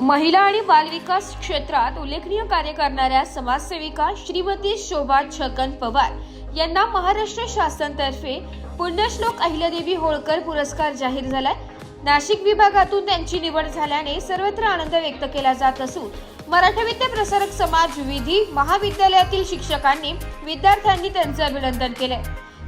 महिला आणि बालविकास क्षेत्रात उल्लेखनीय कार्य करणाऱ्या समाजसेविका श्रीमती शोभा छगन पवार यांना महाराष्ट्र शासनतर्फे पुण्यश्लोक अहिल्यादेवी होळकर पुरस्कार जाहीर झालाय. नाशिक विभागातून त्यांची निवड झाल्याने सर्वत्र आनंद व्यक्त केला जात असून मराठा विद्या प्रसारक समाज विधी महाविद्यालयातील शिक्षकांनी विद्यार्थ्यांनी त्यांचे अभिनंदन केले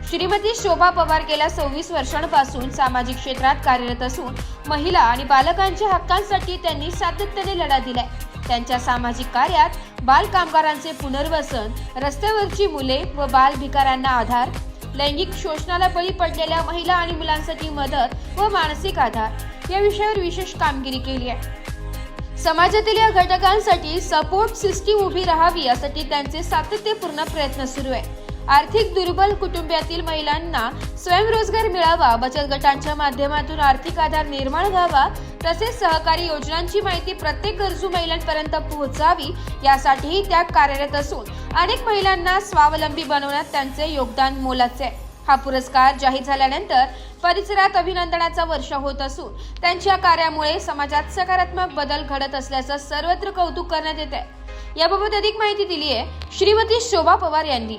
श्रीमती शोभा पवार गेल्या सव्वीस वर्षांपासून सामाजिक क्षेत्रात कार्यरत असून महिला आणि बालकांच्या हक्कांसाठी त्यांनी सातत्याने लढा दिलाय. त्यांच्या सामाजिक कार्यात बाल कामगारांचे पुनर्वसन रस्त्यावरची मुले व बाल भिकाऱ्यांना आधार लैंगिक शोषणाला बळी पडलेल्या महिला आणि मुलांसाठी मदत व मानसिक आधार या विषयावर विशेष कामगिरी केली आहे. समाजातील या घटकांसाठी सपोर्ट सिस्टीम उभी राहावी यासाठी त्यांचे सातत्यपूर्ण प्रयत्न सुरू आहे. आर्थिक दुर्बल कुटुंबातील महिलांना स्वयंरोजगार मिळावा बचत गटांच्या माध्यमातून आर्थिक आधार निर्माण व्हावा तसेच सहकारी योजनांची माहिती प्रत्येक गरजू महिलांपर्यंत पोहोचावी यासाठीही त्या कार्यरत असून अनेक महिलांना स्वावलंबी बनवण्यात त्यांचे योगदान मोलाचे आहे. हा पुरस्कार जाहीर झाल्यानंतर परिसरात अभिनंदनाचा वर्षा होत असून त्यांच्या कार्यामुळे समाजात सकारात्मक बदल घडत असल्याचं सर्वत्र कौतुक करण्यात येत आहे याबाबत अधिक माहिती दिली आहे श्रीमती शोभा पवार यांनी.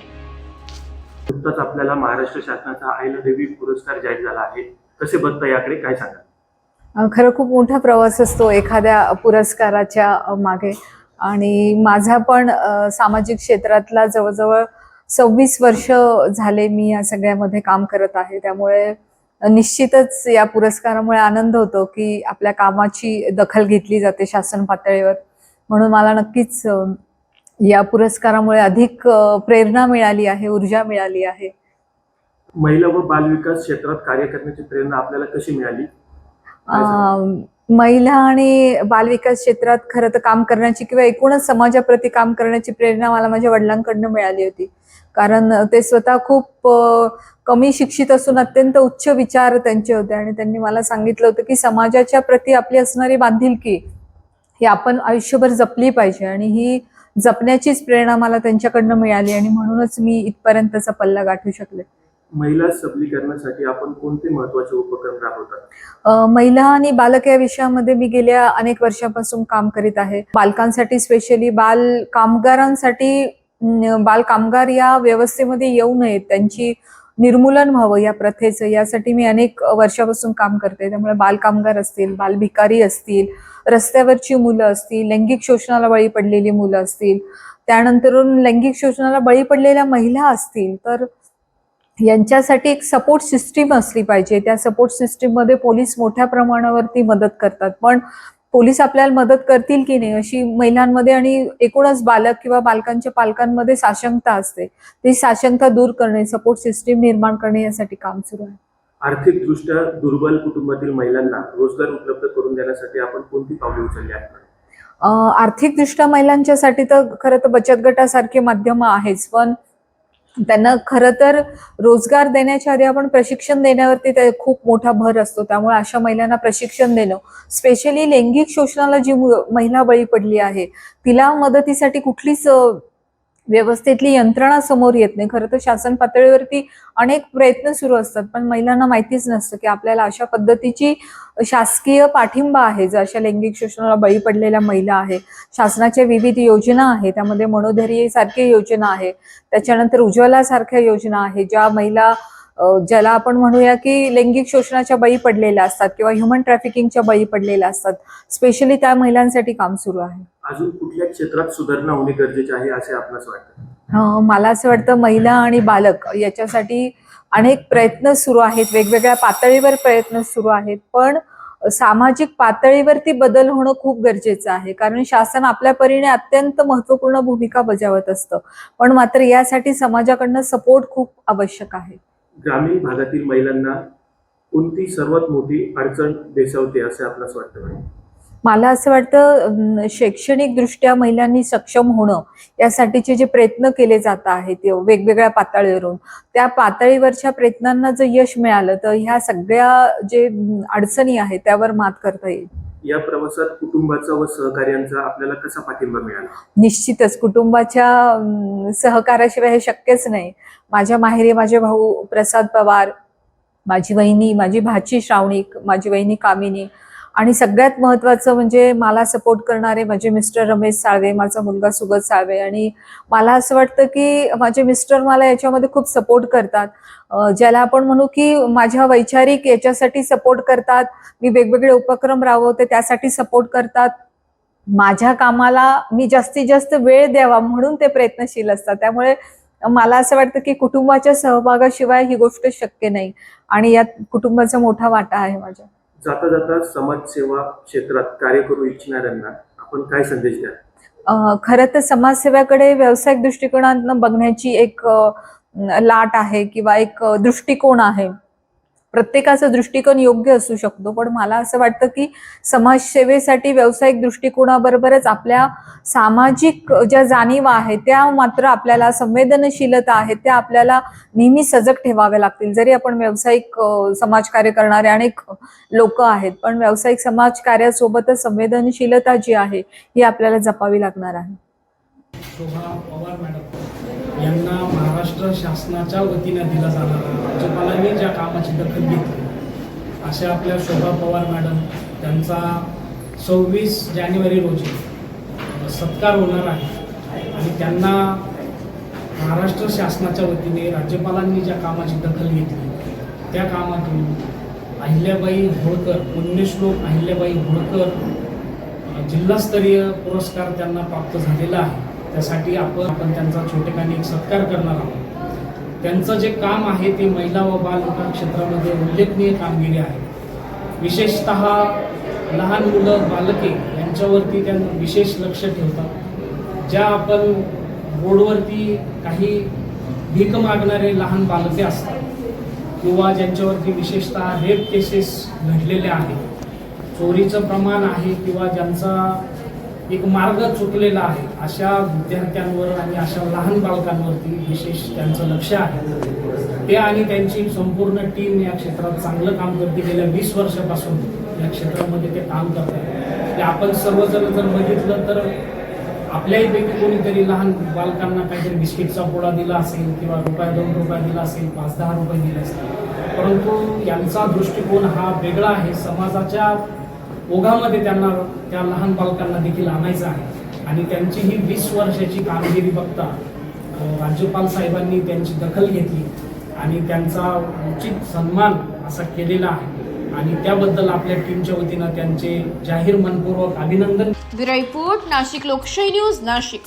नुकताच आपल्याला महाराष्ट्र शासनाचा अहिल्यादेवी पुरस्कार जाहीर झाला आहे. कसे बघता याकडे काय सांगा खरं खूप मोठा प्रवास असतो एखाद्या पुरस्काराच्या मागे. आणि माझा पण सामाजिक क्षेत्रातला जवळजवळ सव्वीस वर्ष झाले मी या सगळ्यामध्ये काम करत आहे. त्यामुळे निश्चितच या पुरस्कारामुळे आनंद होतो की आपल्या कामाची दखल घेतली जाते शासन पातळीवर. म्हणून मला नक्कीच या पुरस्कारामुळे अधिक प्रेरणा मिळाली आहे ऊर्जा मिळाली आहे. महिला व बालविकास क्षेत्रात कार्य करण्याची प्रेरणा आपल्याला कशी मिळाली? महिला आणि बालविकास क्षेत्रात खरं तर काम करण्याची किंवा एकूणच समाजाप्रती काम करण्याची प्रेरणा मला माझ्या वडिलांकडनं मिळाली होती. कारण ते स्वतः खूप कमी शिक्षित असून अत्यंत उच्च विचार त्यांचे होते आणि त्यांनी मला सांगितलं होतं की समाजाच्या प्रती आपली असणारी बांधिलकी ही आपण आयुष्यभर जपली पाहिजे आणि ही जपण्याचीच प्रेरणा मला त्यांच्याकडनं मिळाली आणि म्हणूनच मी इथपर्यंतचा पल्ला गाठू शकले. महिला सबलीकरणासाठी आपण कोणते महत्त्वाचे उपक्रम राबवतात? महिला आणि बालक या विषयामध्ये मी गेल्या अनेक वर्षापासून काम करीत आहे. बालकांसाठी स्पेशली बाल कामगारांसाठी बाल कामगार या व्यवस्थेमध्ये येऊ नयेत. त्यांची निर्मूलन व्हावं या प्रथेचं. यासाठी मी अनेक वर्षापासून काम करते. त्यामुळे बालकामगार असतील बाल भिकारी असतील रस्त्यावरची मुलं असतील लैंगिक शोषणाला बळी पडलेली मुलं असतील त्यानंतरून लैंगिक शोषणाला बळी पडलेल्या महिला असतील तर यांच्यासाठी एक सपोर्ट सिस्टीम असली पाहिजे. त्या सपोर्ट सिस्टीममध्ये पोलीस मोठ्या प्रमाणावरती मदत करतात. पण पोलीस आपल्याला मदत करतील की नाही अशी महिलांमध्ये आणि एकूणच बालक किंवा बालकांच्या पालकांमध्ये साशंकता असते. ती साशंकता दूर करणे सपोर्ट सिस्टीम निर्माण करणे यासाठी काम सुरू आहे. आर्थिकदृष्ट्या दुर्बल कुटुंबातील महिलांना रोजगार उपलब्ध करून देण्यासाठी आपण कोणती पावले उचलली आहेत? आर्थिकदृष्ट्या महिलांच्यासाठी तर खरं तर बचत गटासारखे माध्यम आहेच पण त्यांना खरं तर रोजगार देण्याच्या आधी आपण प्रशिक्षण देण्यावरती ते खूप मोठा भर असतो. त्यामुळे अशा महिलांना प्रशिक्षण देणं स्पेशली लैंगिक शोषणाला जी महिला बळी पडली आहे तिला मदतीसाठी कुठलीच व्यवस्थेतली यंत्रणा समोर येत नाही. खरं तर शासन पातळीवरती अनेक प्रयत्न सुरू असतात पण महिलांना माहितीच नसतं की आपल्याला अशा पद्धतीची शासकीय पाठिंबा आहे जर अशा लैंगिक शोषणाला बळी पडलेल्या महिला आहे. शासनाच्या विविध योजना आहे त्यामध्ये मनोधैर्य सारखी योजना आहे त्याच्यानंतर उज्ज्वला सारख्या योजना आहे ज्या महिला ज्याला आपण म्हणूया की लैंगिक शोषणाच्या बळी पडलेल्या असतात किंवा ह्युमन ट्रॅफिकिंगच्या बळी पडलेल्या असतात स्पेशली त्या महिलांसाठी काम सुरू आहे. अजून कुठल्या क्षेत्रात सुधारणा होणे गरजेचे आहे असे आपणास वाटतं? मला असं वाटतं महिला आणि बालक याच्यासाठी अनेक प्रयत्न सुरू आहेत वेगवेगळ्या पातळीवर प्रयत्न सुरू आहेत पण सामाजिक पातळीवरती बदल होणं खूप गरजेचं आहे. कारण शासन आपल्या परीने अत्यंत महत्त्वपूर्ण भूमिका बजावत असतं. पण मात्र यासाठी समाजाकडनं सपोर्ट खूप आवश्यक आहे. ग्रामीण भागातील महिलांना कोणती सर्वात मोठी अडचण भेसवते असे आपल्यास वाटतं मॅडम? मला असं वाटतं शैक्षणिकदृष्ट्या शैक्षणिक दृष्ट्या महिलांनी सक्षम होणं यासाठीचे जे प्रयत्न केले जात आहेत वेगवेगळ्या पातळीवरून त्या पातळीवरच्या प्रयत्नांना जर यश मिळालं तर ह्या सगळ्या जे अडचणी आहेत त्यावर मात करता येईल या प्रवासात कुटुंबाचा व सहकार्यांचा आपल्याला कसा पाठिंबा मिळाला? निश्चितच. कुटुंबाच्या सहकाराशिवाय हे शक्यच नाही. माझ्या माहेरी माझे भाऊ प्रसाद पवार माझी वहिनी माझी भाची श्रावणी माझी वहिनी कामिनी आणि सगळ्यात महत्त्वाचं म्हणजे मला सपोर्ट करणारे माझे मिस्टर रमेश साळवे माझा मुलगा सुगत साळवे आणि मला असं वाटतं की माझे मिस्टर मला याच्यामध्ये खूप सपोर्ट करतात. ज्याला आपण म्हणू की माझ्या वैचारिक याच्यासाठी सपोर्ट करतात. मी वेगवेगळे उपक्रम राबवते त्यासाठी सपोर्ट करतात. माझ्या कामाला मी जास्तीत जास्त वेळ द्यावा म्हणून ते प्रयत्नशील असतात. त्यामुळे मला असं वाटतं की कुटुंबाच्या सहभागाशिवाय ही गोष्ट शक्य नाही आणि यात कुटुंबाचा मोठा वाटा आहे माझ्या. जाता जाता समाजसेवा क्षेत्रात कार्य करू इच्छिणाऱ्यांना आपण काय संदेश द्या खरं तर समाजसेवेकडे व्यावसायिक दृष्टिकोनातनं बघण्याची एक लाट आहे किंवा एक दृष्टिकोन आहे. प्रत्येकाचा दृष्टिकोन योग्य असू शकतो. पण मला असं वाटतं की समाजसेवेसाठी व्यावसायिक दृष्टिकोनाबरोबरच आपल्या सामाजिक ज्या जाणीवा आहेत त्या मात्र आपल्याला संवेदनशीलता आहेत त्या आपल्याला नेहमी सजग ठेवाव्या लागतील. जरी आपण व्यावसायिक समाजकार्य करणारे अनेक लोक आहेत पण व्यावसायिक समाजकार्यासोबतच संवेदनशीलता जी आहे ही आपल्याला जपावी लागणार आहे. महाराष्ट्र शासनाच्या वतीनं दिला जाणारा राज्यपालांनी ज्या कामाची दखल घेतली अशा आपल्या शोभा पवार मॅडम त्यांचा सव्वीस जानेवारी रोजी सत्कार होणार आहे. आणि त्यांना महाराष्ट्र शासनाच्या वतीने राज्यपालांनी ज्या कामाची दखल घेतली त्या कामातून अहिल्याबाई होळकर पुण्यश्लोक अहिल्याबाई होळकर जिल्हास्तरीय पुरस्कार त्यांना प्राप्त झालेला आहे. त्यासाठी आपण आपण त्यांचा छोटेखानी एक सत्कार करणार आहोत. त्यांचं जे काम आहे ते महिला व बाल विकास क्षेत्रामध्ये उल्लेखनीय कामगिरी आहे. विशेषत लहान मुलं बालके यांच्यावरती त्या विशेष लक्ष ठेवतात. ज्या आपण रोडवरती काही भीक मागणारे लहान बालके असतात किंवा ज्यांच्यावरती विशेषतः रेप केसेस घडलेल्या आहेत चोरीचं प्रमाण आहे किंवा ज्यांचा एक मार्ग चुकलेला आहे. अशा विद्यार्थ्यांवर आणि अशा लहान बालकांवरती विशेष त्यांचं लक्ष आहे. ते आणि त्यांची संपूर्ण टीम या क्षेत्रात चांगलं काम करते गेल्या वीस वर्षापासून या क्षेत्रामध्ये ते काम करतात ते आपण सर्वजण जर बघितलं तर आपल्याही पैकी कोणीतरी लहान बालकांना काहीतरी बिस्किटचा पोळा दिला असेल किंवा रुपया दोन रुपया दिला असेल पाच दहा रुपये दिले असतील. परंतु यांचा दृष्टिकोन हा वेगळा आहे. समाजाच्या ओघामध्ये त्यांना त्या लहान बालकांना देखील आणायचं आहे. आणि त्यांची ही वीस वर्षाची कामगिरी बघता राज्यपाल साहेबांनी त्यांची दखल घेतली आणि त्यांचा उचित सन्मान असा केलेला आहे. आणि त्याबद्दल आपल्या टीमच्या वतीनं त्यांचे जाहीर मनपूर्वक अभिनंदन. रिपोर्ट नाशिक लोकशाही न्यूज नाशिक.